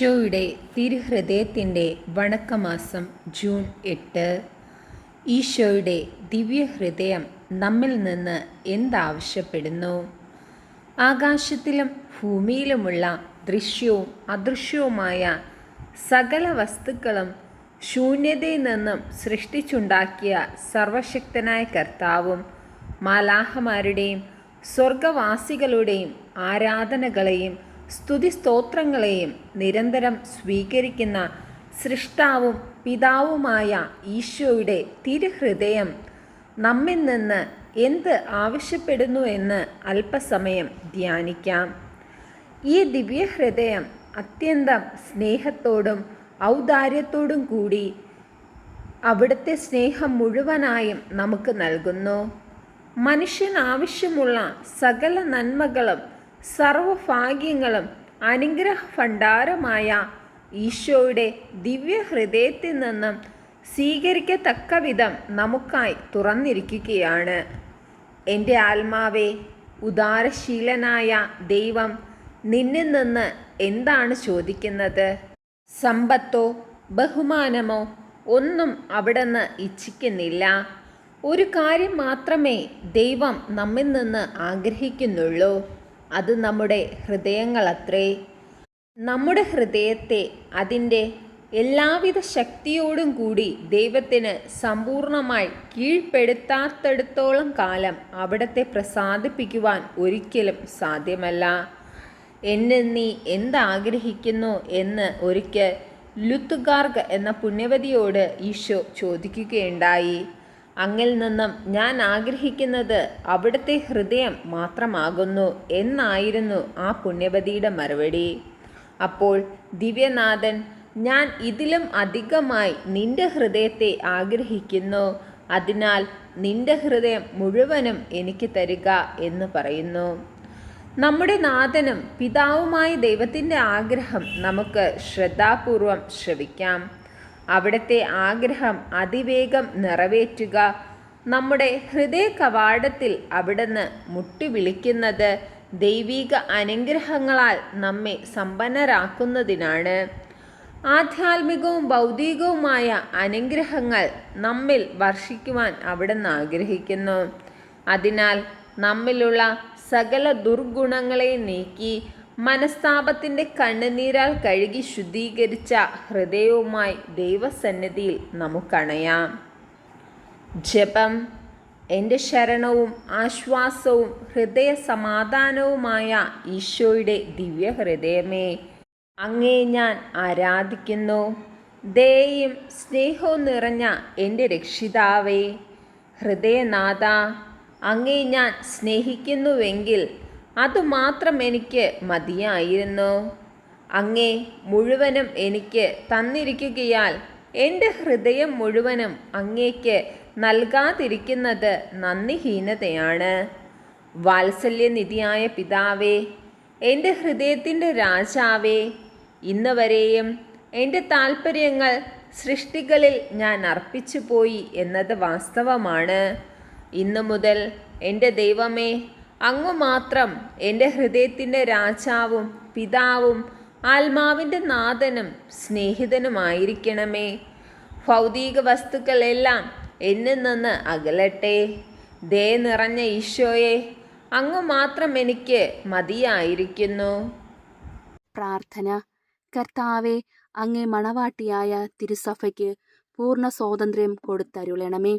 ഈശോയുടെ തിരുഹൃദയത്തിന്റെ വണക്കമാസം ജൂൺ എട്ട്. ഈശോയുടെ ദിവ്യഹൃദയം നമ്മിൽ നിന്ന് എന്താവശ്യപ്പെടുന്നു? ആകാശത്തിലും ഭൂമിയിലുമുള്ള ദൃശ്യവും അദൃശ്യവുമായ സകല വസ്തുക്കളും ശൂന്യതയിൽ നിന്നും സൃഷ്ടിച്ചുണ്ടാക്കിയ സർവശക്തനായ കർത്താവും മാലാഹമാരുടെയും സ്വർഗവാസികളുടെയും ആരാധനകളെയും സ്തുതിസ്തോത്രങ്ങളെയും നിരന്തരം സ്വീകരിക്കുന്ന സൃഷ്ടാവും പിതാവുമായ ഈശോയുടെ തിരുഹൃദയം നമ്മിൽ നിന്ന് എന്ത് ആവശ്യപ്പെടുന്നു എന്ന് അല്പസമയം ധ്യാനിക്കാം. ഈ ദിവ്യഹൃദയം അത്യന്തം സ്നേഹത്തോടും ഔദാര്യത്തോടും കൂടി അവിടുത്തെ സ്നേഹം മുഴുവനായും നമുക്ക് നൽകുന്നു. മനുഷ്യൻ ആവശ്യമുള്ള സകല നന്മകളും സർവഭാഗ്യങ്ങളും അനുഗ്രഹ ഭണ്ഡാരമായ ഈശോയുടെ ദിവ്യഹൃദയത്തിൽ നിന്നും സ്വീകരിക്കത്തക്ക വിധം നമുക്കായി തുറന്നിരിക്കുകയാണ്. എന്റെ ആത്മാവെ ഉദാരശീലനായ ദൈവം നിന്നിൽ നിന്ന് എന്താണ് ചോദിക്കുന്നത്? സമ്പത്തോ ബഹുമാനമോ ഒന്നും അവിടുന്ന് ഇച്ഛിക്കുന്നില്ല. ഒരു കാര്യം മാത്രമേ ദൈവം നമ്മിൽ നിന്ന് ആഗ്രഹിക്കുന്നുള്ളൂ. അത് നമ്മുടെ ഹൃദയങ്ങളത്രേ. നമ്മുടെ ഹൃദയത്തെ അതിന്റെ എല്ലാവിധ ശക്തിയോടും കൂടി ദൈവത്തിന് സമ്പൂർണമായി കീഴ്പ്പെടുത്താത്തടത്തോളം കാലം അവിടത്തെ പ്രസാദിപ്പിക്കുവാൻ ഒരിക്കലും സാധ്യമല്ല. എന്നെ നീ എന്താഗ്രഹിക്കുന്നു എന്ന് ഒരിക്കൽ ലുത്തുഗാർഗ് എന്ന പുണ്യവതിയോട് ഈശോ ചോദിക്കുകയുണ്ടായി. അങ്ങിൽ നിന്നും ഞാൻ ആഗ്രഹിക്കുന്നത് അവിടുത്തെ ഹൃദയം മാത്രമാകുന്നു എന്നായിരുന്നു ആ പുണ്യവതിയുടെ മറുപടി. അപ്പോൾ ദിവ്യനാഥൻ ഞാൻ ഇതിലും അധികമായി നിന്റെ ഹൃദയത്തെ ആഗ്രഹിക്കുന്നു. അതിനാൽ നിന്റെ ഹൃദയം മുഴുവനും എനിക്ക് തരിക എന്ന് പറയുന്നു. നമ്മുടെ നാഥനും പിതാവുമായ ദൈവത്തിന്റെ ആഗ്രഹം നമുക്ക് ശ്രദ്ധാപൂർവം ശ്രവിക്കാം. അവിടുത്തെ ആഗ്രഹം അതിവേഗം നിറവേറ്റുക. നമ്മുടെ ഹൃദയ കവാടത്തിൽ അവിടുന്ന് മുട്ടിവിളിക്കുന്നത് ദൈവീക അനുഗ്രഹങ്ങളാൽ നമ്മെ സമ്പന്നരാക്കുന്നതിനാണ്. ആധ്യാത്മികവും ഭൗതികവുമായ അനുഗ്രഹങ്ങൾ നമ്മിൽ വർഷിക്കുവാൻ അവിടുന്ന് ആഗ്രഹിക്കുന്നു. അതിനാൽ നമ്മിലുള്ള സകല ദുർഗുണങ്ങളെ നീക്കി മനസ്താപത്തിന്റെ കണ്ണുനീരാൽ കഴുകി ശുദ്ധീകരിച്ച ഹൃദയവുമായി ദൈവസന്നിധിയിൽ നമുക്കണയാം. ജപം എന്റെ ശരണവും ആശ്വാസവും ഹൃദയ സമാധാനവുമായ ഈശോയുടെ ദിവ്യഹൃദയമേ അങ്ങേ ഞാൻ ആരാധിക്കുന്നു. ദയയും സ്നേഹവും നിറഞ്ഞ എന്റെ രക്ഷിതാവേ ഹൃദയനാഥ അങ്ങേ ഞാൻ സ്നേഹിക്കുന്നുവെങ്കിൽ അതുമാത്രം എനിക്ക് മതിയായിരുന്നു. അങ്ങേ മുഴുവനും എനിക്ക് തന്നിരിക്കുകയാൽ എന്റെ ഹൃദയം മുഴുവനും അങ്ങേക്ക് നൽകാതിരിക്കുന്നത് നന്ദിഹീനതയാണ്. വാത്സല്യനിധിയായ പിതാവേ എന്റെ ഹൃദയത്തിന്റെ രാജാവേ ഇന്ന് വരെയും എന്റെ താല്പര്യങ്ങൾ സൃഷ്ടികളിൽ ഞാൻ അർപ്പിച്ചു പോയി എന്നത് വാസ്തവമാണ്. ഇന്നു മുതൽ എന്റെ ദൈവമേ അങ്ങു മാത്രം എന്റെ ഹൃദയത്തിന്റെ രാജാവും പിതാവും ആത്മാവിന്റെ നാഥനും സ്നേഹിതനുമായിരിക്കണമേ. ഭൗതിക വസ്തുക്കളെല്ലാം എന്നിൽ നിന്ന് അകലട്ടെ. ദേ നിറഞ്ഞ ഈശോയെ അങ്ങ് മാത്രം എനിക്ക് മതിയായിരിക്കുന്നു. പ്രാർത്ഥന. കർത്താവെ അങ്ങേ മണവാട്ടിയായ തിരുസഭയ്ക്ക് പൂർണ സ്വാതന്ത്ര്യം കൊടുത്തരുളണമേ.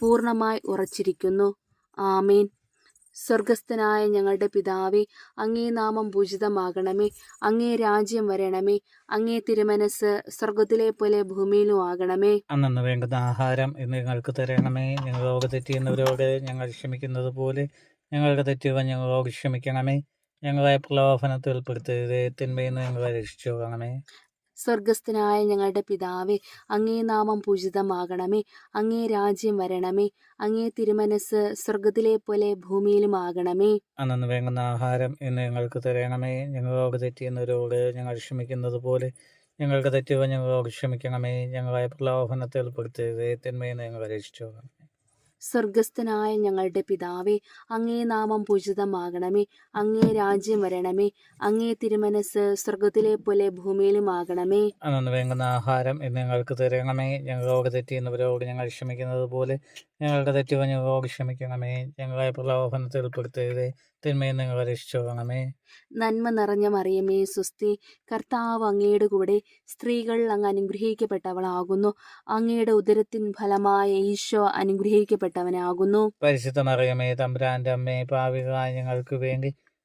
പൂർണമായി ഉറച്ചിരിക്കുന്നു. ആമേൻ. സ്വർഗസ്ഥനായ ഞങ്ങളുടെ പിതാവേ അങ്ങേ നാമം പൂജിതമാകണമേ. അങ്ങേ രാജ്യം വരണമേ. അങ്ങേ തിരുമനസ് സ്വർഗത്തിലെ പോലെ ഭൂമിയിലും ആകണമേ. അന്നു വേണ്ടുന്ന ആഹാരം ഇന്ന് ഞങ്ങൾക്ക് തരണമേ. ഞങ്ങളോട് തെറ്റിയുന്നവരോട് ഞങ്ങൾ ക്ഷമിക്കുന്നത് പോലെ ഞങ്ങളുടെ തെറ്റുകൾ ഞങ്ങളോട് ക്ഷമിക്കണമേ. ഞങ്ങളെ പ്രലോഭനത്തിൽ ഉൾപ്പെടുത്തരുത്. നിന്ന് ഞങ്ങളെ രക്ഷിച്ചു പോകണമേ സ്വർഗസ്ഥനായ ഞങ്ങളുടെ പിതാവേ അങ്ങേ നാമം പൂജിതമാകണമേ അങ്ങേ രാജ്യം വരണമേ അങ്ങേ തിരുമനസ് സ്വർഗത്തിലെ പോലെ ഭൂമിയിലും ആകണമേ അന്നു വേണ്ടുന്ന ആഹാരം ഇന്ന് ഞങ്ങൾക്ക് തരണമേ. ഞങ്ങളോട് തെറ്റിയുന്നവരോട് ഞങ്ങൾ ക്ഷമിക്കുന്നത് പോലെ ഞങ്ങൾക്ക് തെറ്റുക ഞങ്ങളോട് ക്ഷമിക്കണമേ. ഞങ്ങളെ പ്രലോഭനത്തിൽ ഉൾപ്പെടുത്തിയത് തിന്മയെന്ന് ഞങ്ങൾ രക്ഷിച്ചു സ്വർഗസ്ഥനായ ഞങ്ങളുടെ പിതാവേ അങ്ങേ നാമം പൂജിതമാകണമേ അങ്ങേ രാജ്യം വരണമേ അങ്ങേ തിരുമനസ് സ്വർഗത്തിലെ പോലെ ഭൂമിയിലുമാകണമേ. അന്നു വേങ്ങുന്ന ആഹാരം എന്ന് ഞങ്ങൾക്ക് തരണമേ. ഞങ്ങളോട് തെറ്റിയുന്നവരോട് ഞങ്ങൾ ക്ഷമിക്കുന്നത് പോലെ ഞങ്ങൾക്ക് തെറ്റുക ഞങ്ങളോട് ക്ഷമിക്കണമേ ഞങ്ങളെ പ്രലോഭനത്തിൽ ഉൾപ്പെടുത്തരുത് തിന്മയെ നിങ്ങൾ രക്ഷിച്ചോളണമേ. രക്ഷിച്ചു നന്മ നിറഞ്ഞ മറിയമേ സുസ്തി കർത്താവ് അങ്ങയുടെ കൂടെ സ്ത്രീകൾ അങ്ങ് അനുഗ്രഹിക്കപ്പെട്ടവളാകുന്നു. അങ്ങയുടെ ഉദരത്തിൻ ഫലമായ ഈശോ അനുഗ്രഹിക്കപ്പെട്ടവനാകുന്നു. പരിശുദ്ധ മറിയമേ തമ്പുരാന്റെ അമ്മേ പാവികളായ ഞങ്ങൾക്ക് വേണ്ടി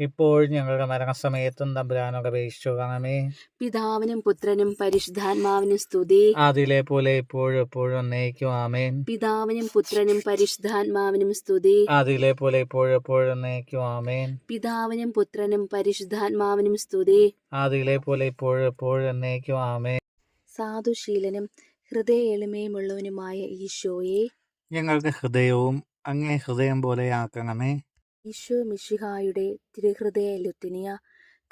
ഇപ്പോഴും ഞങ്ങളുടെ മരണസമയത്തും തമ്പുരാനോട് കാണമേ പിതാവിനും പുത്രനും പരിശുദ്ധാത്മാവിനും സ്തുതി. അതിലെ പോലെ ഇപ്പോഴും എപ്പോഴും ഒന്നേക്കും ആമേൻ. പിതാവിനും പുത്രനും പരിശുദ്ധാത്മാവിനും സ്തുതി. അതിലെ പോലെ ഇപ്പോഴും എപ്പോഴും ഒന്നേക്കും ആമേൻ. പിതാവിനും പുത്രനും പരിശുദ്ധാത്മാവിനും സ്തുതി. അതിലെ പോലെ ഇപ്പോഴും എപ്പോഴും എന്നേക്കും. ആമേൻ. സാധുശീലനും ഹൃദയ എളിമയുമുള്ളവനുമായ ഈശോയെ. ഞങ്ങളുടെ ഹൃദയവും അങ്ങേ ഹൃദയം പോലെ ആക്കണമേ. ഈശോ മിഷിഹായുടെ തിരുഹൃദയ ലുത്തിനിയ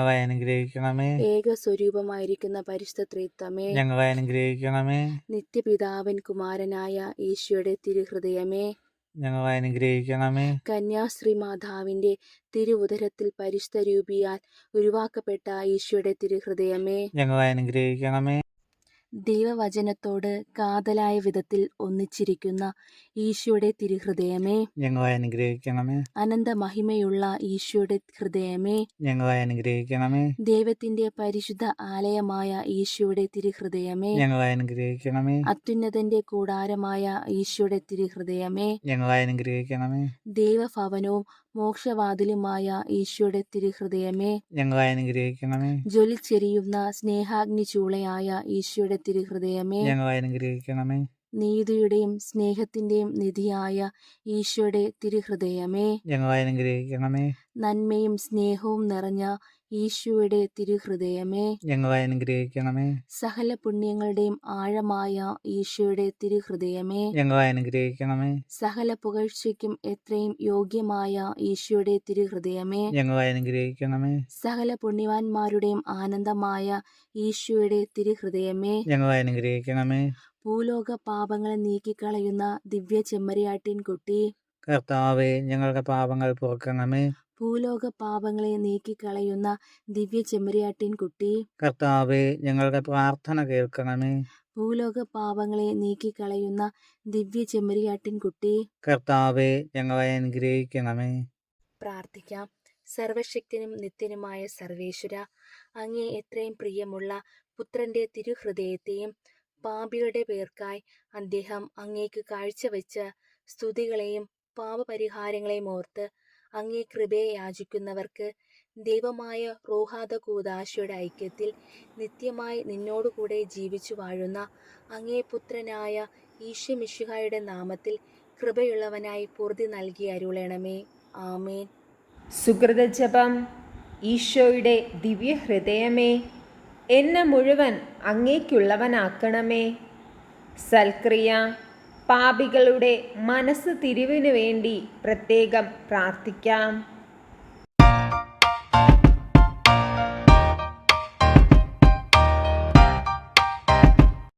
ഞങ്ങളെ അനുഗ്രഹിക്കണമേ. ഏക സ്വരൂപമായിരിക്കുന്ന പരിശുദ്ധ ത്രിത്വമേ. ഞങ്ങളെ അനുഗ്രഹിക്കണമേ. നിത്യപിതാവൻ കുമാരനായ ഈശോയുടെ തിരുഹൃദയമേ. ഞങ്ങളെ അനുഗ്രഹിക്കണമേ. കന്യാശ്രീ മാതാവിന്റെ തിരുവുദരത്തിൽ പരിശുദ്ധ രൂപിയാൽ ഉരുവാക്കപ്പെട്ട ഈശോയുടെ തിരുഹൃദയമേ. ഞങ്ങളെ അനുഗ്രഹിക്കണമേ. ദൈവവചനത്തോട് കാതലായ വിധത്തിൽ ഒന്നിച്ചിരിക്കുന്ന ഈശോയുടെ തിരുഹൃദയമേ. ഞങ്ങളെ അനുഗ്രഹിക്കണമേ. അനന്ത മഹിമയുള്ള ഈശോയുടെ ഹൃദയമേ. ഞങ്ങളെ അനുഗ്രഹിക്കണമേ. ദൈവത്തിന്റെ പരിശുദ്ധ ആലയമായ ഈശോയുടെ തിരുഹൃദയമേ. ഞങ്ങളെ അനുഗ്രഹിക്കണമേ. അത്യുന്നതന്റെ കൂടാരമായ ഈശോയുടെ തിരുഹൃദയമേ. ഞങ്ങളെ അനുഗ്രഹിക്കണമേ. ദൈവഭവനവും മോക്ഷവാതിലുമായ ഈശോയുടെ തിരുഹൃദയമേ. ഞങ്ങളെ അനുഗ്രഹിക്കണമേ. ജ്വലിച്ചെരിയുന്ന സ്നേഹാഗ്നി ചൂളയായ ഈശോയുടെ തിരുഹൃദയമേ. ഞങ്ങളെ അനുഗ്രഹിക്കണമേ. നീതിയുടെയും സ്നേഹത്തിന്റെയും നിധിയായ ഈശോയുടെ തിരുഹൃദയമേ. ഞങ്ങളെ നന്മയും സ്നേഹവും നിറഞ്ഞ ഈശോയുടെ തിരുഹൃദയമേ. ഞങ്ങളെ സകല പുണ്യങ്ങളുടെയും ആഴമായ ഈശോയുടെ തിരുഹൃദയമേ. ഞങ്ങളെ സകല പുകഴ്ചയ്ക്കും എത്രയും യോഗ്യമായ ഈശോയുടെ തിരുഹൃദയമേ. ഞങ്ങളെ സകല പുണ്യവാന്മാരുടെയും ആനന്ദമായ ഈശോയുടെ തിരുഹൃദയമേ. ഞങ്ങളെ ഭൂലോക പാപങ്ങളെ നീക്കിക്കളയുന്ന ദിവ്യ ചെമ്മരിയാട്ടിൻ കുട്ടി. കർത്താവെ ഞങ്ങളുടെ പാപങ്ങൾ പുറക്കണമേ. ഭൂലോക പാപങ്ങളെ നീക്കിക്കളയുന്ന ദിവ്യ ചെമ്മരിയാട്ടിൻ കുട്ടി. കർത്താവെ ഞങ്ങളുടെ പ്രാർത്ഥന കേൾക്കണമേ. ഭൂലോക പാപങ്ങളെ നീക്കിക്കളയുന്ന ദിവ്യ ചെമ്മരിയാട്ടിൻ കുട്ടി. കർത്താവെ ഞങ്ങളെ അനുഗ്രഹിക്കണമേ. പ്രാർത്ഥിക്കാം. സർവശക്തിനും നിത്യനുമായ സർവേശ്വര അങ്ങേ എത്രയും പ്രിയമുള്ള പുത്രന്റെ തിരുഹൃദയത്തെയും പാപികളുടെ പേർക്കായി അദ്ദേഹം അങ്ങേക്ക് കാഴ്ചവെച്ച സ്തുതികളെയും പാപപരിഹാരങ്ങളെയും ഓർത്ത് അങ്ങേ കൃപയെ യാചിക്കുന്നവർക്ക് ദൈവമായ റോഹാദ കൂദാശയുടെ ഐക്യത്തിൽ നിത്യമായി നിന്നോടുകൂടെ ജീവിച്ചു വാഴുന്ന അങ്ങേ പുത്രനായ ഈശ്വമിഷുഹായുടെ നാമത്തിൽ കൃപയുള്ളവനായി പൂർതി നൽകി അരുളണമേ. ആമേൻ. സുഹൃതജപം ഈശോയുടെ ദിവ്യഹൃദയമേ. എന്നെ മുഴുവൻ അങ്ങേക്കുള്ളവനാക്കണമേ. സൽക്രിയ പാപികളുടെ മനസ്സ് തിരിവിനു വേണ്ടി പ്രത്യേകം പ്രാർത്ഥിക്കാം.